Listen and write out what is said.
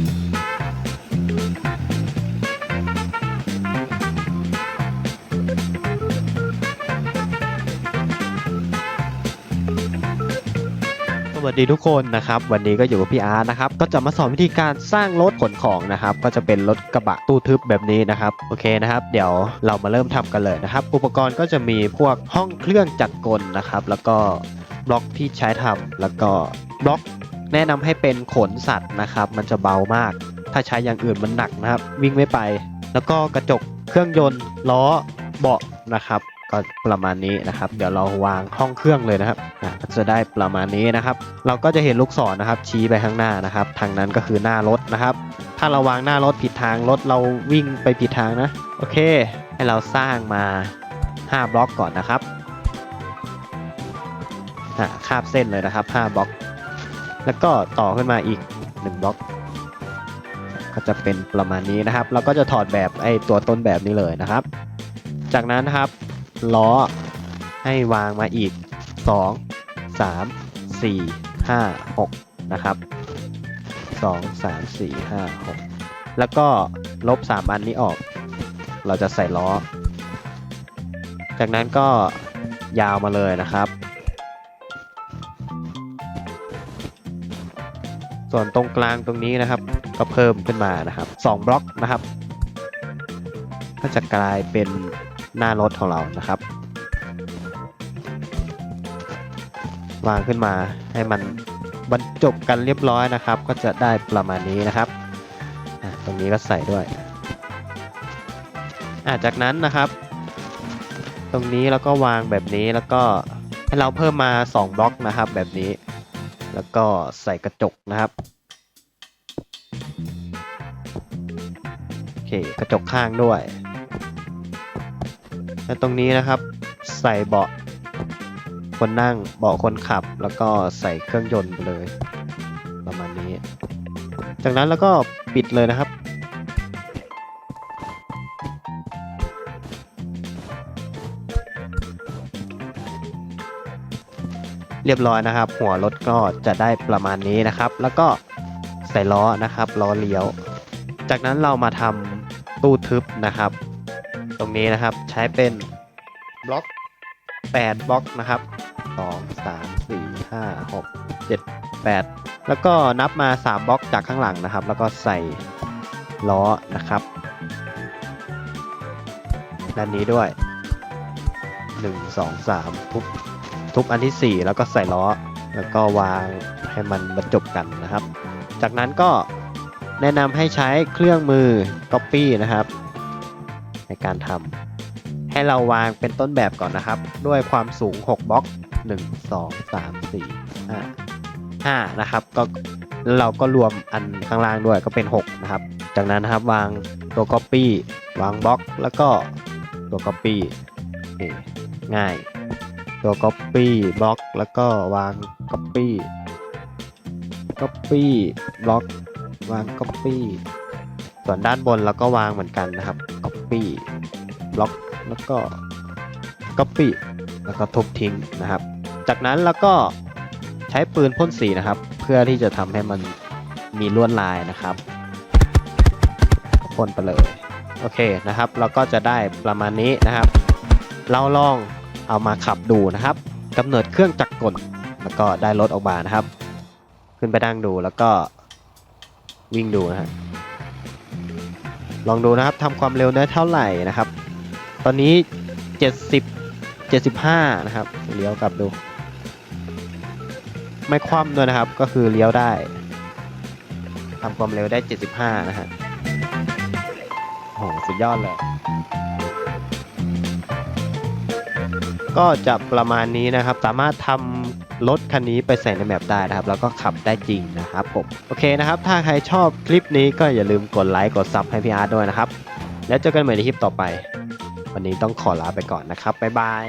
สวัสดีทุกคนนะครับวันนี้ก็อยู่กับพี่อาร์ตนะครับก็จะมาสอนวิธีการสร้างรถขนของนะครับก็จะเป็นรถกระบะตู้ทึบแบบนี้นะครับโอเคนะครับ เดี๋ยวเรามาเริ่มทำกันเลยนะครับ อุปกรณ์ก็จะมีพวกห้องเครื่องจักรกลนะครับ แล้วก็บล็อกที่ใช้ทำแล้วก็บล็อก แนะนำให้เป็นขนสัตว์นะครับ มันจะเบามาก ถ้าใช้อย่างอื่นมันหนักนะครับ วิ่งไม่ไป แล้วก็กระจกเครื่องยนต์ล้อเบาะนะครับก็ประมาณนี้นะครับ เดี๋ยวเราวางห้องเครื่องเลยนะครับอะจะได้ประมาณนี้นะครับ เราก็จะเห็นลูกศรนะครับ ชี้ไปข้างหน้านะครับ ทางนั้นก็คือหน้ารถนะครับ ถ้าเราวางหน้ารถผิดทางรถเราวิ่งไปผิดทางนะ โอเค ให้เราสร้างมา 5 บล็อกก่อนนะครับอะคาบเส้นเลยนะครับ 5 บล็อก แล้วก็ต่อขึ้นมาอีก1บล็อก ก็จะเป็นประมาณนี้นะครับ เราก็จะถอดแบบไอ้ตัวต้นแบบนี้เลยนะครับ จากนั้นนะครับล้อให้วางมาอีก 2 3 4 5 6 นะครับ 2 3 4 5 6 แล้วก็ลบ 3 อันนี้ออก เราจะใส่ล้อ จากนั้นก็ยาวมาเลยนะครับ ส่วนตรงกลางตรงนี้นะครับ ก็เพิ่มขึ้นมานะครับ2บล็อกนะครับ ก็จะกลายเป็นหน้ารถของเรานะครับ วางขึ้นมาให้มันบรรจบกันเรียบร้อยนะครับ ก็จะได้ประมาณนี้นะครับตรงนี้ก็ใส่ด้วยจากนั้นนะครับ ตรงนี้แล้วก็วางแบบนี้แล้วก็ให้เราเพิ่มมา 2 บล็อกนะครับแบบนี้ แล้วก็ใส่กระจกนะครับโอเคกระจกข้างด้วย แล้วตรงนี้นะครับ ใส่เบาะคนนั่งเบาะคนขับ แล้วก็ใส่เครื่องยนต์ไปเลย ประมาณนี้ จากนั้นแล้วก็ปิดเลยนะครับ เรียบร้อยนะครับ หัวรถก็จะได้ประมาณนี้นะครับ แล้วก็ใส่ล้อนะครับล้อเลี้ยว จากนั้นเรามาทำตู้ทึบนะครับ ตรงนี้นะครับใช้เป็นบล็อก8บล็อกนะครับ 2 3 4 5 6 7 8 แล้วก็นับมา 3บล็อกจากข้างหลังนะครับ แล้วก็ใส่ล้อนะครับด้านนี้ด้วย 1 2 3ทุบ ทุบอันที่ 4 แล้วก็ใส่ล้อ แล้วก็วางให้มันบรรจบกันนะครับ จากนั้นก็แนะนำให้ใช้เครื่องมือ Copy นะครับ ในการทำให้เราวางเป็นต้นแบบก่อนนะครับ ด้วยความสูง 6บล็อก 1 2 3 4 5 5 นะครับ ก็เราก็รวมอันข้างล่างด้วยก็เป็น 6 นะครับ จากนั้นนะครับวางตัว Copy วางบล็อก แล้วก็ตัว Copy ง่าย ตัว Copy บล็อกแล้วก็วาง Copy Copy บล็อกวาง Copy ส่วนด้านบนเราก็วางเหมือนกันนะครับ Copy บล็อกแล้วก็ Copy แล้วก็ทุบทิ้งนะครับ จากนั้นเราก็ใช้ปืนพ่นสีนะครับ เพื่อที่จะทำให้มันมีลวดลายนะครับพ่นไปเลยโอเคนะครับ เราก็จะได้ประมาณนี้นะครับ เราลอง เอามาขับดูนะครับกำเนิดเครื่องจักรกลแล้วก็ได้รถออกมานะครับ ขึ้นไปดังดูแล้วก็วิ่งดูนะฮะลองดูนะครับทำความเร็วได้เท่าไหร่นะครับ ตอนนี้ 70 75 นะครับเลี้ยวกลับดู ไม่คว่ำด้วยนะครับก็คือเลี้ยวได้ทำความเร็วได้ 75 นะฮะโหสุดยอดเลย ก็จะประมาณนี้นะครับ สามารถทำรถคันนี้ไปใส่ในแมปได้นะครับ แล้วก็ขับได้จริงนะครับผมโอเคนะครับ ถ้าใครชอบคลิปนี้ก็อย่าลืมกดไลค์กดซับให้พี่อาร์ตด้วยนะครับ แล้วเจอกันใหม่ในคลิปต่อไป วันนี้ต้องขอลาไปก่อนนะครับบ๊ายบาย